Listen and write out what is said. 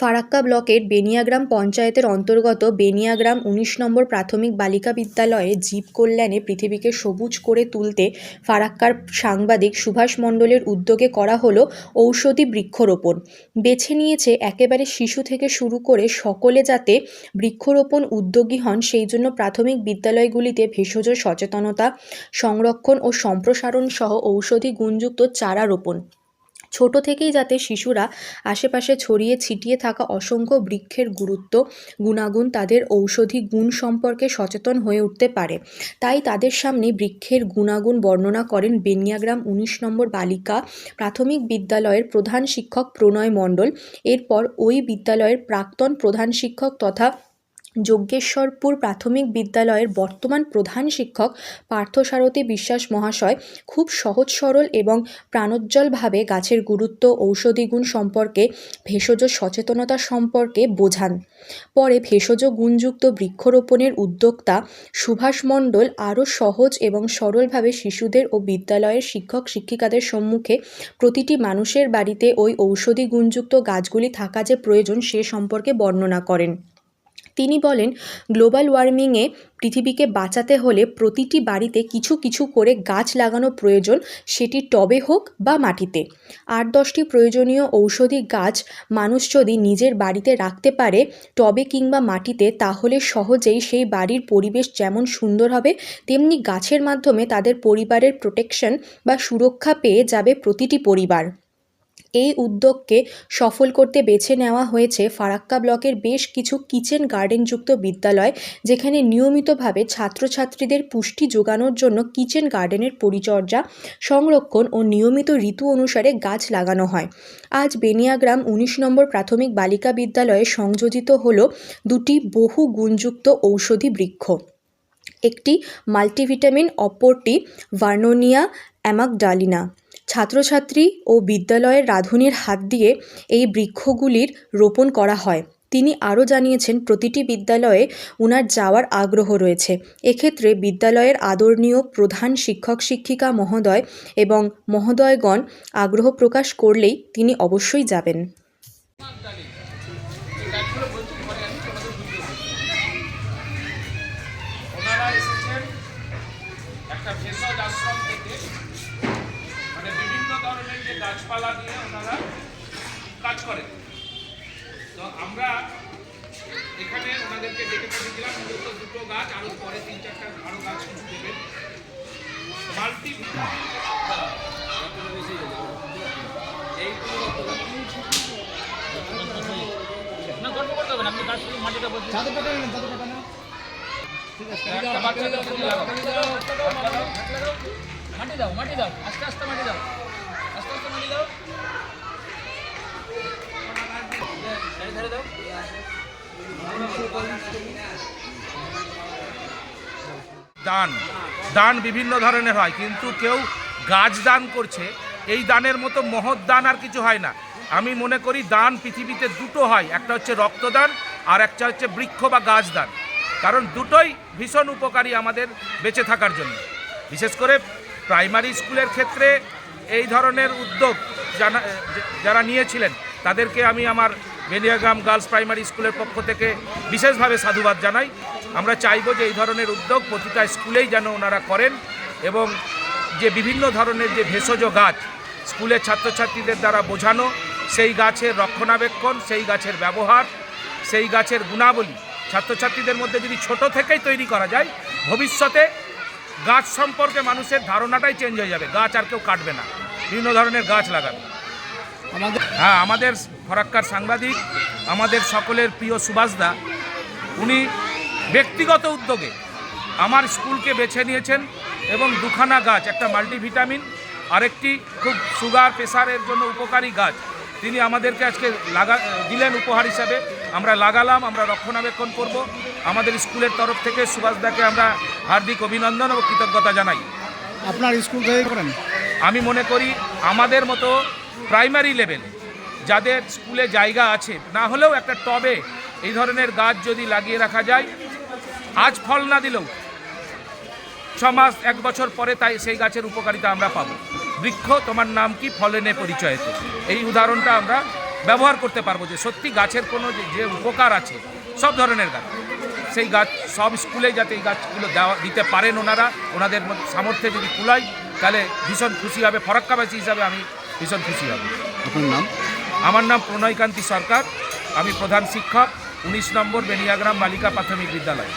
ফারাক্কা ব্লকের বেনিয়াগ্রাম পঞ্চায়েতের অন্তর্গত বেনিয়াগ্রাম উনিশ নম্বর প্রাথমিক বালিকা বিদ্যালয়ে জীব কল্যাণে পৃথিবীকে সবুজ করে তুলতে ফারাক্কার সাংবাদিক সুভাষ মণ্ডলের উদ্যোগে করা হলো ঔষধি বৃক্ষরোপণ। বেছে নিয়েছে একেবারে শিশু থেকে শুরু করে সকলে যাতে বৃক্ষরোপণ উদ্যোগী হন, সেই জন্য প্রাথমিক বিদ্যালয়গুলিতে ভেষজ সচেতনতা সংরক্ষণ ও সম্প্রসারণ সহ ঔষধি গুণযুক্ত চারা রোপণ ছোট থেকেই যাতে শিশুরা আশেপাশে ছড়িয়ে ছিটিয়ে থাকা অসংখ্য বৃক্ষের গুরুত্ব, গুণাগুণ তাদের ঔষধি গুণ সম্পর্কে সচেতন হয়ে উঠতে পারে। তাই তাদের সামনে বৃক্ষের গুণাগুণ বর্ণনা করেন বেনিয়াগ্রাম উনিশ নম্বর বালিকা প্রাথমিক বিদ্যালয়ের প্রধান শিক্ষক প্রণয় মণ্ডল। এরপর ওই বিদ্যালয়ের প্রাক্তন প্রধান শিক্ষক তথা যজ্ঞেশ্বরপুর প্রাথমিক বিদ্যালয়ের বর্তমান প্রধান শিক্ষক পার্থসারথী বিশ্বাস মহাশয় খুব সহজ, সরল এবং প্রাণোজ্জ্বলভাবে গাছের গুরুত্ব, ঔষধি গুণ সম্পর্কে, ভেষজ সচেতনতা সম্পর্কে বোঝান। পরে ভেষজ গুণযুক্ত বৃক্ষরোপণের উদ্যোক্তা সুভাষ মণ্ডল আরও সহজ এবং সরলভাবে শিশুদের ও বিদ্যালয়ের শিক্ষক, শিক্ষিকাদের সম্মুখে প্রতিটি মানুষের বাড়িতে ওই ঔষধি গুণযুক্ত গাছগুলি থাকা যে প্রয়োজন সে সম্পর্কে বর্ণনা করেন। তিনি বলেন, গ্লোবাল ওয়ার্মিংয়ে পৃথিবীকে বাঁচাতে হলে প্রতিটি বাড়িতে কিছু কিছু করে গাছ লাগানো প্রয়োজন, সেটি টবে হোক বা মাটিতে। আট দশটি প্রয়োজনীয় ঔষধি গাছ মানুষ যদি নিজের বাড়িতে রাখতে পারে টবে কিংবা মাটিতে, তাহলে সহজেই সেই বাড়ির পরিবেশ যেমন সুন্দর হবে, তেমনি গাছের মাধ্যমে তাদের পরিবারের প্রোটেকশন বা সুরক্ষা পেয়ে যাবে প্রতিটি পরিবার। এই উদ্যোগকে সফল করতে বেছে নেওয়া হয়েছে ফারাক্কা ব্লকের বেশ কিছু কিচেন গার্ডেনযুক্ত বিদ্যালয়, যেখানে নিয়মিতভাবে ছাত্রছাত্রীদের পুষ্টি যোগানোর জন্য কিচেন গার্ডেনের পরিচর্যা, সংরক্ষণ ও নিয়মিত ঋতু অনুসারে গাছ লাগানো হয়। আজ বেনিয়াগ্রাম উনিশ নম্বর প্রাথমিক বালিকা বিদ্যালয়ে সংযোজিত হল দুটি বহু গুণযুক্ত ঔষধি বৃক্ষ। একটি মাল্টিভিটামিন, অপরটি ভার্নোনিয়া অ্যামাকডালিনা ছাত্রছাত্রী ও বিদ্যালয়ের রাঁধুনির হাত দিয়ে এই বৃক্ষগুলির রোপণ করা হয়। তিনি আরও জানিয়েছেন, প্রতিটি বিদ্যালয়ে ওনার যাওয়ার আগ্রহ রয়েছে। এক্ষেত্রে বিদ্যালয়ের আদরণীয় প্রধান শিক্ষক শিক্ষিকা মহোদয় এবং মহোদয়গণ আগ্রহ প্রকাশ করলেই তিনি অবশ্যই যাবেন। গাছপালা নিয়ে ওনারা কাজ করেন তো আমরা এখানে ওনাদেরকে ডেকে পাঠিয়েছিলাম মূলত দুটো গাছ আরও পরে তিন চারটা আরও গাছ কিছু দেবেন মাল্টি করতে হবে। মাটি দাও মাটি দাও আস্তে আস্তে মাটি দাও দান। দান বিভিন্ন ধরনের হয়, কিন্তু কেউ গাছ দান করছে, এই দানের মতো মহৎ দান আর কিছু হয় না। আমি মনে করি দান পৃথিবীতে দুটো হয়, একটা হচ্ছে রক্তদান আর একটা হচ্ছে বৃক্ষ বা গাছ দান। কারণ দুটোই ভীষণ উপকারী আমাদের বেঁচে থাকার জন্য। বিশেষ করে প্রাইমারি স্কুলের ক্ষেত্রে এই ধরনের উদ্যোগ যারা নিয়েছিলেন, তাদেরকে আমি আমার বেনিয়াগ্রাম গার্লস প্রাইমারি স্কুলের পক্ষ থেকে বিশেষভাবে সাধুবাদ জানাই। আমরা চাইব যে এই ধরনের উদ্যোগ প্রতিটা স্কুলেই যেন ওনারা করেন এবং যে বিভিন্ন ধরনের যে ভেষজ গাছ স্কুলের ছাত্রছাত্রীদের দ্বারা বোঝানো, সেই গাছের রক্ষণাবেক্ষণ, সেই গাছের ব্যবহার, সেই গাছের গুণাবলী ছাত্রছাত্রীদের মধ্যে যদি ছোট থেকেই তৈরি করা যায়, ভবিষ্যতে গাছ সম্পর্কে মানুষের ধারণাটাই চেঞ্জ হয়ে যাবে। গাছ আর কেউ কাটবে না। বিভিন্ন ধরনের গাছ লাগাবে। হ্যাঁ আমাদের ফরাক্কার সাংবাদিক আমাদের সকলের প্রিয় সুভাষদা উনি ব্যক্তিগত উদ্যোগে আমার স্কুলকে বেছে নিয়েছেন এবং দুখানা গাছ একটা মাল্টিভিটামিন আরেকটি খুব সুগার প্রেশারের জন্য উপকারী গাছ তিনি আমাদেরকে আজকে লাগা দিলেন উপহার হিসাবে। আমরা লাগালাম আমরা রক্ষণাবেক্ষণ করব। আমাদের স্কুলের তরফ থেকে সুভাষদাকে আমরা হার্দিক অভিনন্দন ও কৃতজ্ঞতা জানাই। আপনার স্কুল থেকে করেন? আমি মনে করি আমাদের মতো প্রাইমারি লেভেল যাদের স্কুলে জায়গা আছে, না হলেও একটা টবে এই ধরনের গাছ যদি লাগিয়ে রাখা যায়, আজ ফল না দিলেও ছ মাস, এক বছর পরে তাই সেই গাছের উপকারিতা আমরা পাবো। বৃক্ষ, তোমার নাম কি? ফলেনে পরিচয়তে। এই উদাহরণটা আমরা ব্যবহার করতে পারব যে সত্যি গাছের কোনো যে- উপকার আছে, সব ধরনের গাছ। সেই গাছ সব স্কুলে যাতে এই গাছগুলো দেওয়া, দিতে পারেন ওনারা, ওনাদের সামর্থ্যে যদি কুলায় তাহলে ভীষণ খুশি হবে ফরাক্কাবাসী হিসাবে আমি ভীষণ খুশি হব। আপনার নাম? আমার নাম প্রণয়কান্তি সরকার আমি প্রধান শিক্ষক উনিশ নম্বর বেনিয়াগ্রাম বালিকা প্রাথমিক বিদ্যালয়।